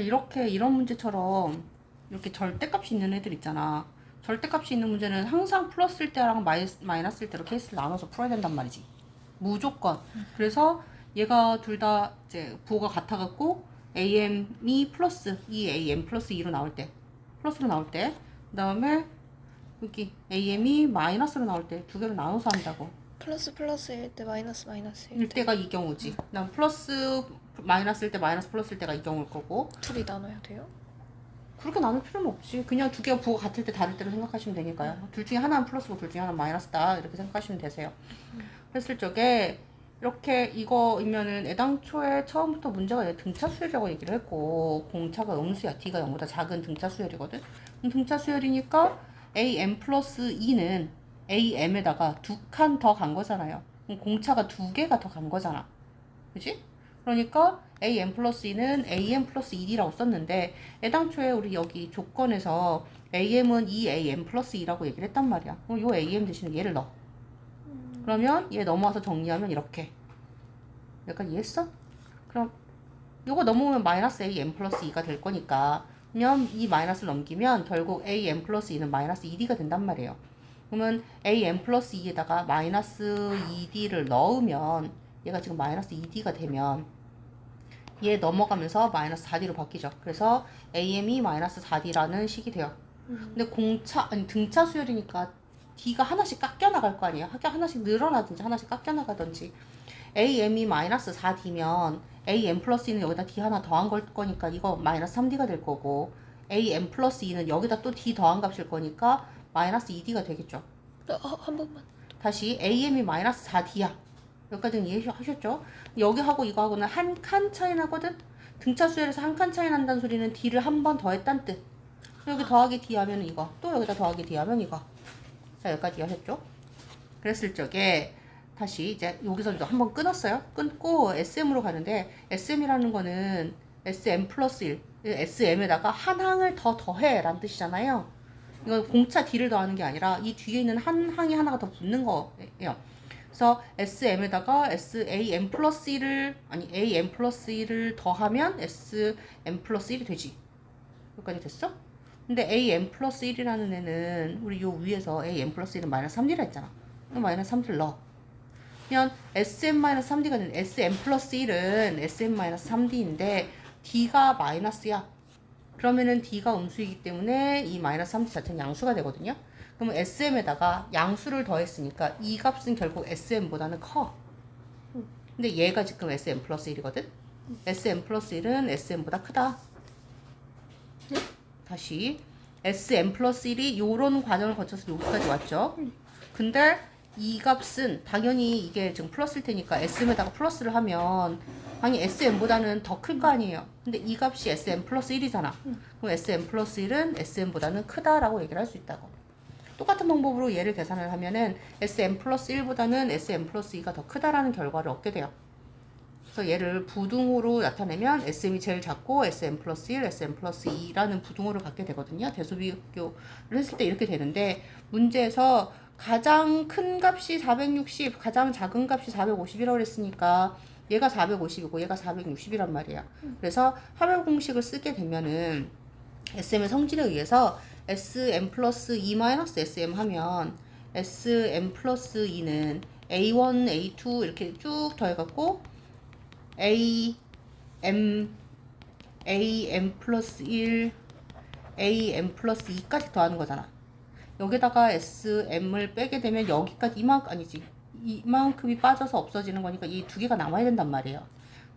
이렇게 이런 문제처럼 이렇게 절대값이 있는 애들 있잖아. 절대값이 있는 문제는 항상 플러스일 때랑 마이너스, 마이너스일 때로 케이스를 나눠서 풀어야 된단 말이지. 무조건. 그래서 얘가 둘 다 이제 부호가 같아갖고 am이 플러스 2am 플러스 2로 나올 때 플러스로 나올 때 그 다음에 여기 am이 마이너스로 나올 때 두 개로 나눠서 한다고. 플러스 플러스일 때 마이너스 마이너스일 일 때 때가 이 경우지. 난 플러스 마이너스일 때 마이너스 플러스일 때가 이 경우일 거고. 둘이 나눠야 돼요? 그렇게 나눌 필요는 없지. 그냥 두 개가 부호가 같을 때 다를 때로 생각하시면 되니까요. 둘 중에 하나는 플러스고 둘 중에 하나는 마이너스다. 이렇게 생각하시면 되세요. 했을 적에 이렇게 이거이면은 애당초에 처음부터 문제가 얘 등차 수열이라고 얘기를 했고 공차가 음수야. D가 0보다 작은 등차 수열이거든. 그럼 등차 수열이니까 AM 플러스 2는 AM에다가 두 칸 더 간 거잖아요. 그럼 공차가 두 개가 더 간 거잖아. 그지? 그러니까 AM 플러스 2는 AM 플러스 1이라고 썼는데 애당초에 우리 여기 조건에서 AM은 2AM 플러스 2라고 얘기를 했단 말이야. 그럼 요 AM 대신에 얘를 넣어. 그러면 얘 넘어와서 정리하면 이렇게. 약간 이해했어? 그럼 요거 넘어오면 마이너스 AM 플러스 2가 될 거니까 그러면 이 마이너스를 넘기면 결국 AM 플러스 2는 마이너스 2D가 된단 말이에요. 그러면 AM 플러스 2에다가 마이너스 2D를 넣으면 얘가 지금 마이너스 2D가 되면 얘 넘어가면서 마이너스 4D로 바뀌죠. 그래서 AM이 마이너스 4D라는 식이 돼요. 근데 공차, 아니 등차 수열이니까 D가 하나씩 깎여 나갈 거 아니에요. 하나- 하나씩 늘어나든지 하나씩 깎여 나가든지. AM이 마이너스 4D면 AM 플러스 2는 여기다 D 하나 더한 걸 거니까 이거 마이너스 3D가 될 거고 AM 플러스 2는 여기다 또 D 더한 값일 거니까 마이너스 2D가 되겠죠. 어, 한 번만 다시 AM이 마이너스 4D야. 여기까지는 이해하셨죠? 여기하고 이거하고는 한 칸 차이 나거든? 등차 수열에서 한 칸 차이 난다는 소리는 D를 한 번 더했단 뜻. 여기 더하기 D 하면 이거. 또 여기다 더하기 D 하면 이거. 자, 여기까지 이해하셨죠? 그랬을 적에 다시 이제 여기서 한번 끊었어요. 끊고 SM으로 가는데 SM이라는 거는 SM 플러스 1, SM에다가 한 항을 더 더해 라는 뜻이잖아요. 이거 공차 D를 더하는 게 아니라 이 뒤에 있는 한 항이 하나가 더 붙는 거예요. 그래서 SM에다가 SAM 플러스 1을 아니 AM 플러스 1을 더하면 SM 플러스 1이 되지. 여기까지 됐어? 근데 AM 플러스 1이라는 애는 우리 요 위에서 AM 플러스 1은 마이너스 3D라 했잖아. 마이너스 3D를 넣어. 그러면 SM 마이너스 3D가 되는 SM 플러스 1은 SM 마이너스 3D인데 D가 마이너스야. 그러면은 D가 음수이기 때문에 이 마이너스 3D 자체는 양수가 되거든요. 그러면 SM에다가 양수를 더했으니까 이 값은 결국 SM보다는 커. 근데 얘가 지금 SM 플러스 1이거든? SM 플러스 1은 SM보다 크다. 다시 SM 플러스 1이 요런 과정을 거쳐서 여기까지 왔죠. 근데 이 값은 당연히 이게 지금 플러스일 테니까 SM에다가 플러스를 하면 당연히 SM보다는 더 클 거 아니에요. 근데 이 값이 SM 플러스 1이잖아. 그럼 SM 플러스 1은 SM보다는 크다라고 얘기를 할 수 있다고. 똑같은 방법으로 얘를 계산을 하면은 SM 플러스 1보다는 SM 플러스 2가 더 크다라는 결과를 얻게 돼요. 그래서 얘를 부등호로 나타내면 SM이 제일 작고 SM 플러스 1, SM 플러스 2라는 부등호를 갖게 되거든요. 대소비교를 했을 때 이렇게 되는데 문제에서 가장 큰 값이 460, 가장 작은 값이 450이라고 그랬으니까 얘가 450이고 얘가 460이란 말이야. 그래서 합의 공식을 쓰게 되면은 SM의 성질에 의해서 SM 플러스 2 마이너스 SM 하면 SM 플러스 2는 A1, A2 이렇게 쭉 더해갖고 A, M, A, M 플러스 1, A, M 플러스 2까지 더하는 거잖아. 여기다가 S, M을 빼게 되면 여기까지 이만큼, 아니지. 이만큼이 빠져서 없어지는 거니까 이 두 개가 남아야 된단 말이에요.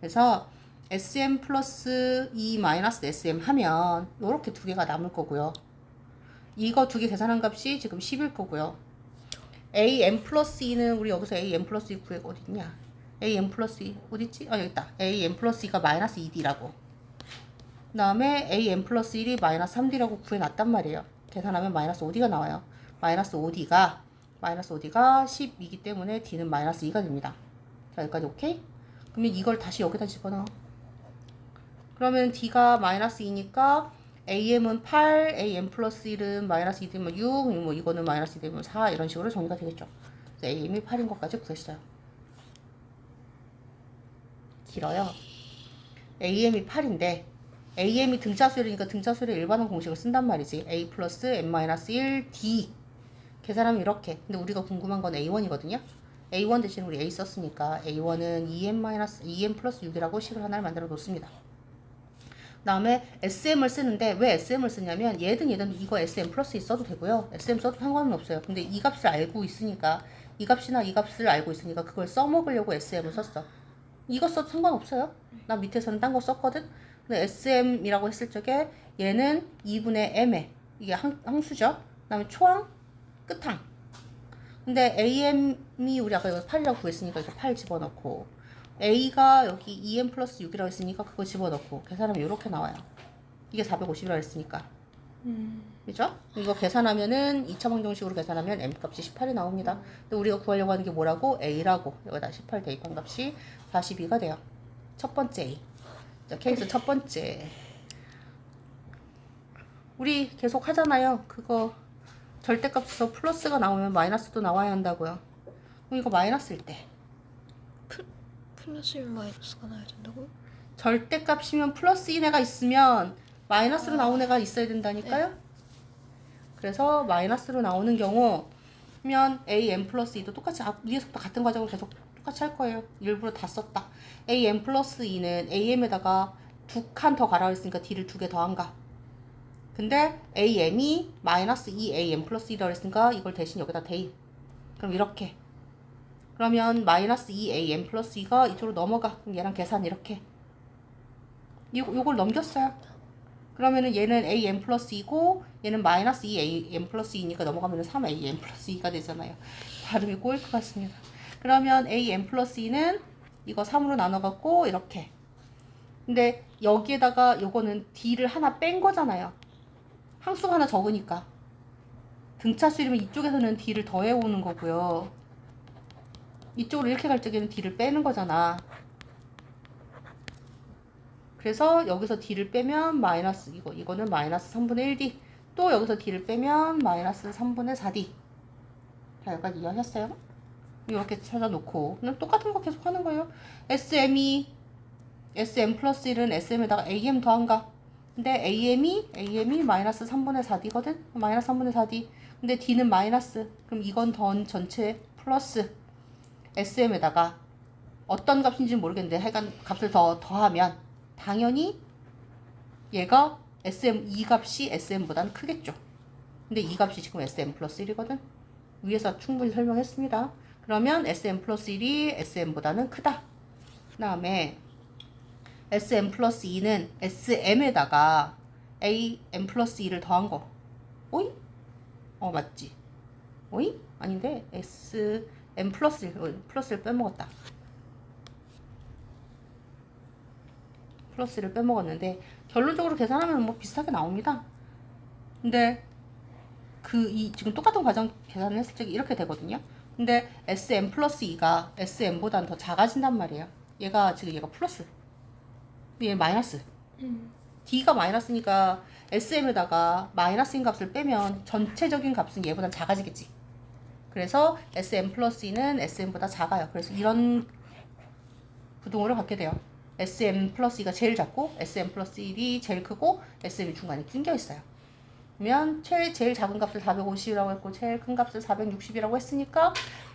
그래서 SM 플러스 2 마이너스 SM 하면 이렇게 두 개가 남을 거고요. 이거 두 개 계산한 값이 지금 10일 거고요. AM 플러스 2는 우리 여기서 AM 플러스 2 구해 어디 있냐? AM 플러스 2 어디 있지? 아 여기 있다. AM 플러스 2가 마이너스 2D라고. 그 다음에 AM 플러스 1이 마이너스 3D라고 구해놨단 말이에요. 계산하면 마이너스 5D가 나와요. 마이너스 5D가 마이너스 5D가 10이기 때문에 D는 마이너스 2가 됩니다. 자 여기까지 오케이? 그러면 이걸 다시 여기다 집어넣어. 그러면 D가 마이너스 2니까 AM은 8, AM 플러스 1은 마이너스 2 되면 6, 뭐 이거는 마이너스 2 되면 4 이런 식으로 정리가 되겠죠. AM이 8인 것까지 구했어요. 길어요. AM이 8인데 AM이 등차수열이니까 등차수열의 일반원 공식을 쓴단 말이지. A 플러스 M-1 D. 계산하면 이렇게. 근데 우리가 궁금한 건 A1이거든요. A1 대신 우리 A 썼으니까 A1은 2M, 2M 플러스 6이라고 식을 하나를 만들어 놓습니다. 다음에 SM을 쓰는데 왜 SM을 쓰냐면 얘든 얘든 이거 SM 플러스 써도 되고요. SM 써도 상관은 없어요. 근데 이 값을 알고 있으니까 이 값이나 이 값을 알고 있으니까 그걸 써먹으려고 SM을 썼어. 이거 써도 상관없어요. 나 밑에서는 딴 거 썼거든. 근데 SM이라고 했을 적에 얘는 2분의 M에 이게 항, 항수죠. 그 다음에 초항, 끝항. 근데 AM이 우리 아까 여기 8이라고 구했으니까 이렇게 8 집어넣고 A가 여기 2M 플러스 6이라고 했으니까 그거 집어넣고 계산하면 이렇게 나와요. 이게 450이라고 했으니까. 음. 그죠? 이거 계산하면은 2차 방정식으로 계산하면 M 값이 18이 나옵니다. 근데 우리가 구하려고 하는 게 뭐라고? A라고. 여기다 18 대입한 값이 42가 돼요. 첫 번째 A. 자, 케이스 첫 번째. 우리 계속 하잖아요. 그거 절대값에서 플러스가 나오면 마이너스도 나와야 한다고요. 그럼 이거 마이너스일 때. 플러스면 마이너스가 나야 된다고요? 절대값이면 플러스인 애가 있으면 마이너스로 나온 애가 있어야 된다니까요. 그래서 마이너스로 나오는 경우면 a m 플러스 2도 똑같이 앞- 위에서부터 같은 과정을 계속 똑같이 할 거예요. 일부러 다 썼다. a m 플러스 2는 a m에다가 두 칸 더 가라 했으니까 d를 두 개 더한가. 근데 a m이 마이너스 2 a m 플러스 2라고 했으니까 이걸 대신 여기다 대입. 그럼 이렇게. 그러면 마이너스 2 a m 플러스 2가 이쪽으로 넘어가. 그럼 얘랑 계산 이렇게. 이거, 요걸 넘겼어요. 그러면은 얘는 a m 플러스 2고 얘는 마이너스 2 a m 플러스 2니까 넘어가면은 3 a m 플러스 2가 되잖아요. 발음이 꼬일 것 같습니다. 그러면 a m 플러스 2는 이거 3으로 나눠갖고 이렇게. 근데 여기에다가 요거는 d를 하나 뺀 거잖아요. 항수가 하나 적으니까. 등차수이면 이쪽에서는 d를 더해오는 거고요. 이쪽으로 이렇게 갈 적에는 d를 빼는 거잖아. 그래서 여기서 d를 빼면 마이너스 이거 이거는 마이너스 3분의 1d 또 여기서 d를 빼면 마이너스 3분의 4d 자 여기까지 이해하셨어요? 이렇게 찾아놓고 그냥 똑같은 거 계속 하는 거예요 SM이 SM 플러스 1은 SM에다가 AM 더한가 근데 AM이 AM이 마이너스 3분의 4d거든 마이너스 3분의 4d 근데 d는 마이너스 그럼 이건 던 전체 플러스 SM에다가 어떤 값인지는 모르겠는데 하여간 값을 더 더하면 당연히 얘가 SM 이 값이 SM보다는 크겠죠. 근데 이 값이 지금 SM 플러스 1이거든. 위에서 충분히 설명했습니다. 그러면 SM 플러스 1이 SM보다는 크다. 그 다음에 SM 플러스 2는 SM에다가 AM 플러스 2를 더한 거. 오이? 어, 맞지? 오이? 아닌데, SM 플러스 1, 어, 플러스를 빼먹었다. 플러스를 빼먹었는데 결론적으로 계산하면 뭐 비슷하게 나옵니다. 근데 그 이 지금 똑같은 과정 계산을 했을 때 이렇게 되거든요. 근데 SM 플러스 2가 SM보다는 더 작아진단 말이에요. 얘가 지금 얘가 플러스. 얘 마이너스. 음. D가 마이너스니까 SM에다가 마이너스인 값을 빼면 전체적인 값은 얘보다 작아지겠지. 그래서 SM 플러스 2는 SM보다 작아요. 그래서 이런 부동호를 갖게 돼요. SM 플러스 2가 제일 작고 SM 플러스 1이 제일 크고 SM이 중간에 낑겨 있어요. 그러면 제일, 제일 작은 값을 450이라고 했고 제일 큰 값을 460이라고 했으니까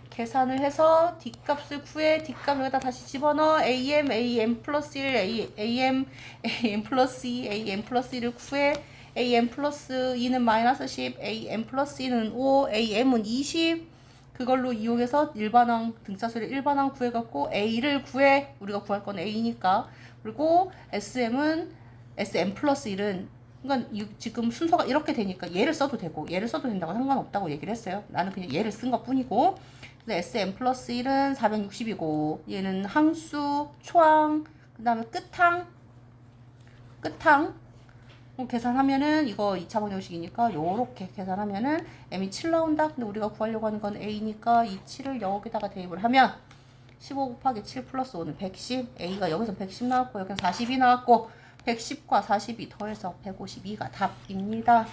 계산을 해서 D 값을 구해 D 값 여기다 다시 집어넣어. AM, AM 플러스 1, A, AM, AM 플러스 2, AM 플러스 1을 구해. AM 플러스 2는 마이너스 10, AM 플러스 2는 5, AM은 20 그걸로 이용해서 일반항 등차수를 일반항 구해갖고 A를 구해. 우리가 구할 건 A니까. 그리고 SM은 SM 플러스 1은 그러니까 이- 지금 순서가 이렇게 되니까 얘를 써도 되고 얘를 써도 된다고 상관없다고 얘기를 했어요. 나는 그냥 얘를 쓴 것 뿐이고 근데 SM 플러스 1은 460이고 얘는 항수, 초항, 그 다음에 끝항 끝항 뭐 계산하면은 이거 2차 방정식이니까 요렇게 계산하면은 m이 7 나온다. 근데 우리가 구하려고 하는 건 a니까 이 7을 여기다가 대입을 하면 15 곱하기 7 플러스 5는 110. a가 여기서 110 나왔고 여기는 40이 나왔고 110과 40이 더해서 152가 답입니다.